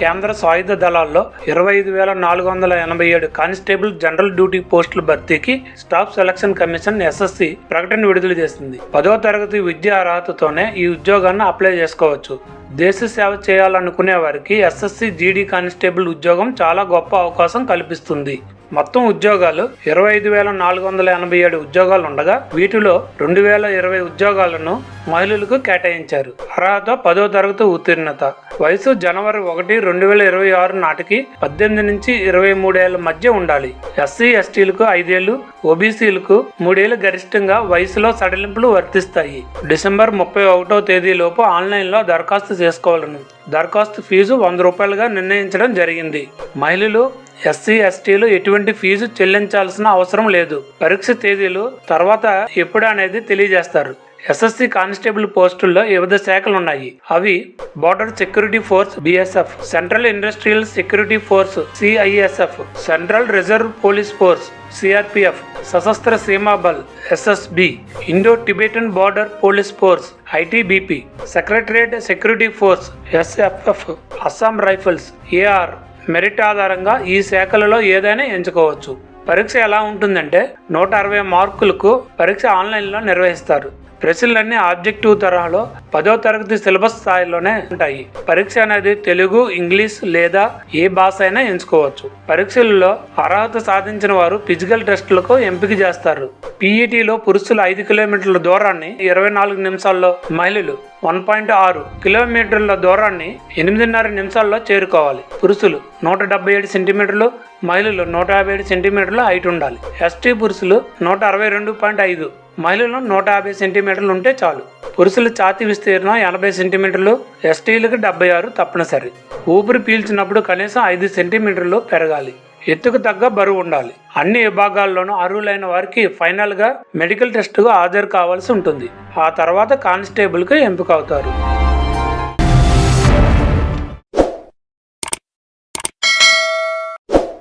కేంద్ర సాయుధ దళాల్లో ఇరవై ఐదు వేల నాలుగు వందల ఎనభై ఏడు కానిస్టేబుల్ జనరల్ డ్యూటీ పోస్టుల భర్తీకి స్టాఫ్ సెలక్షన్ కమిషన్ ఎస్ఎస్సి ప్రకటన విడుదల చేసింది. పదో తరగతి విద్యా అర్హతతోనే ఈ ఉద్యోగాన్ని అప్లై చేసుకోవచ్చు. దేశ సేవ చేయాలనుకునే వారికి ఎస్ఎస్సి జీడీ కానిస్టేబుల్ ఉద్యోగం చాలా గొప్ప అవకాశం కల్పిస్తుంది. మొత్తం ఉద్యోగాలు ఇరవై ఐదు వేల నాలుగు వందల ఎనభై ఏడు ఉద్యోగాలు ఉండగా వీటిలో రెండు వేల ఇరవై ఉద్యోగాలను మహిళలకు కేటాయించారు. అర్హత పదో తరగతి ఉత్తీర్ణత. వయసు జనవరి ఒకటి రెండు వేల ఇరవై ఆరు నాటికి పద్దెనిమిది నుంచి ఇరవై మూడేళ్ళ మధ్య ఉండాలి. ఎస్సీ ఎస్టీలకు ఐదేళ్ళు ఓబీసీలకు మూడేళ్ళు గరిష్టంగా వయసులో సడలింపులు వర్తిస్తాయి. డిసెంబర్ ముప్పై ఒకటో తేదీలోపు ఆన్లైన్లో దరఖాస్తు చేసుకోవాలను. దరఖాస్తు ఫీజు వంద రూపాయలుగా నిర్ణయించడం జరిగింది. మహిళలు ఎస్సీ ఎస్టీలు ఎటువంటి ఫీజు చెల్లించాల్సిన అవసరం లేదు. పరీక్ష తేదీలు తర్వాత ఎప్పుడు అనేది తెలియజేస్తారు. ఎస్ఎస్సి కానిస్టేబుల్ పోస్టుల్లో వివిధ శాఖలు ఉన్నాయి అవి border security force BSF central industrial security force CISF central reserve police force CRPF Sashastra Seema Bal SSB Indo Tibetan border police force ITBP secretariat security force SFF Assam rifles AR merit ఆధారంగా ఈ శాఖలలో ఏదైనా ఎంచుకోవచ్చు. పరీక్ష ఎలా ఉంటుందంటే నూట అరవై మార్కులకు పరీక్ష ఆన్లైన్లో నిర్వహిస్తారు. ప్రశ్నలన్నీ ఆబ్జెక్టివ్ తరహాలో పదో తరగతి సిలబస్ స్థాయిలోనే ఉంటాయి. పరీక్ష అనేది తెలుగు ఇంగ్లీష్ లేదా ఏ భాష అయినా ఎంచుకోవచ్చు. పరీక్షల్లో అర్హత సాధించిన వారు ఫిజికల్ టెస్టులకు ఎంపిక చేస్తారు. పీఈటీలో పురుషులు ఐదు కిలోమీటర్ల దూరాన్ని ఇరవై నాలుగు నిమిషాల్లో మహిళలు వన్ పాయింట్ ఆరు కిలోమీటర్ల దూరాన్ని ఎనిమిదిన్నర నిమిషాల్లో చేరుకోవాలి. పురుషులు నూట డెబ్బై ఏడు సెంటీమీటర్లు మహిళలు నూట యాభై ఏడు సెంటీమీటర్లు హైట్ ఉండాలి. ఎస్టీ పురుషులు నూట అరవై రెండు పాయింట్ ఐదు మహిళలు నూట యాభై సెంటీమీటర్లు ఉంటే చాలు. పురుషుల ఛాతి విస్తీర్ణం ఎనభై సెంటీమీటర్లు ఎస్టీలకు డెబ్బై ఆరు తప్పనిసరి. ఊపిరి పీల్చినప్పుడు కనీసం ఐదు సెంటీమీటర్లు పెరగాలి. ఎత్తుకు తగ్గ బరువు ఉండాలి. అన్ని విభాగాల్లోనూ అర్హులైన వారికి ఫైనల్గా మెడికల్ టెస్ట్కు హాజరు కావాల్సి ఉంటుంది. ఆ తర్వాత కానిస్టేబుల్కి ఎంపిక అవుతారు